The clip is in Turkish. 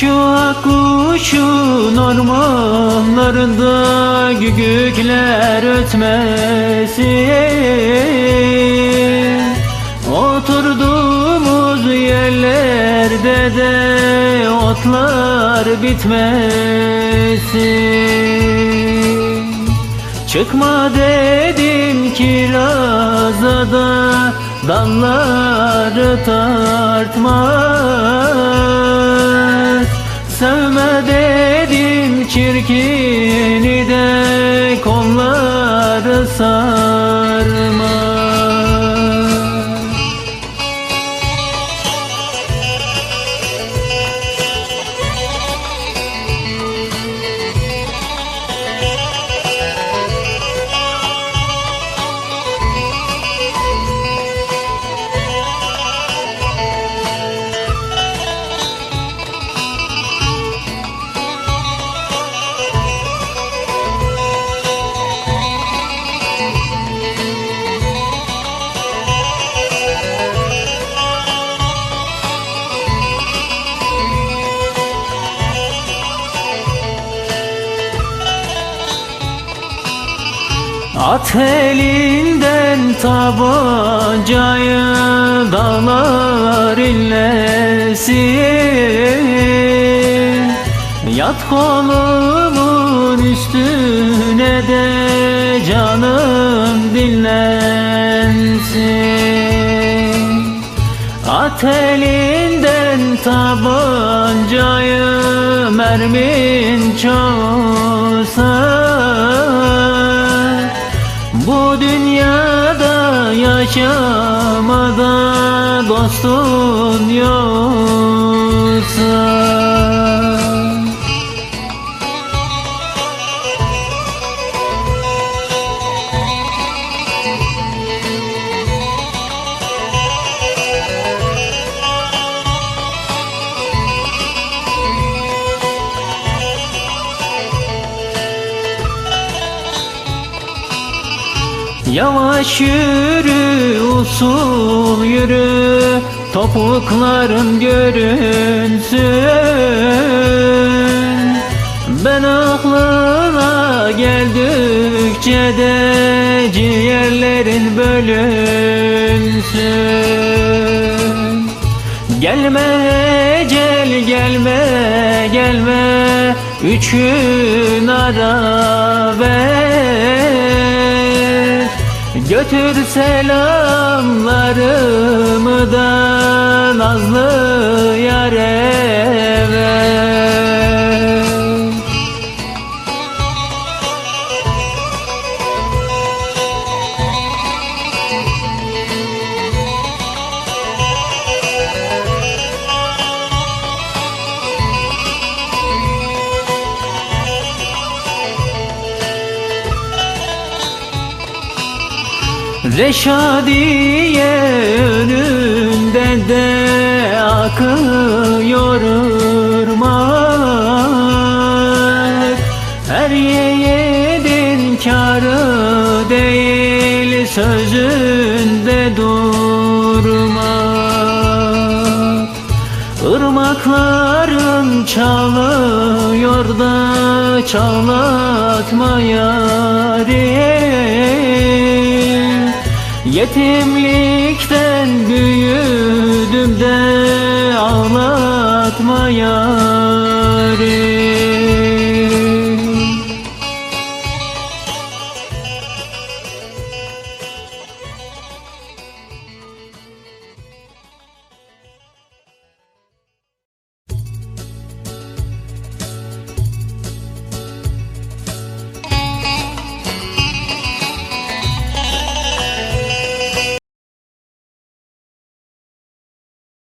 Şu kuşun ormanlarında gügükler ötmesin Oturduğumuz yerlerde de otlar bitmesin Çıkma dedim kiraza da dalları tartmaz Sevme dedim çirkini de kolları sarmaz At elinden tabancayı dağlar inlesin Yat kolumun üstüne de canım dinlensin. At elinden tabancayı mermin çoğsa bu dünyada yaşamada dostun yoksa Yavaş yürü, usul yürü, topukların görünsün. Ben aklına geldikçe de ciğerlerin bölünsün. Gelme ecel gelme gelme üçün ara ver Götür selamlarımı da nazlı yare Reşadiye önünde de akıyor ırmak. Her yiğidin karı değil sözünde durmak. Irmakların çalıyor da çalatma yarim Yetimlikten büyüdüm de ağlatma yarim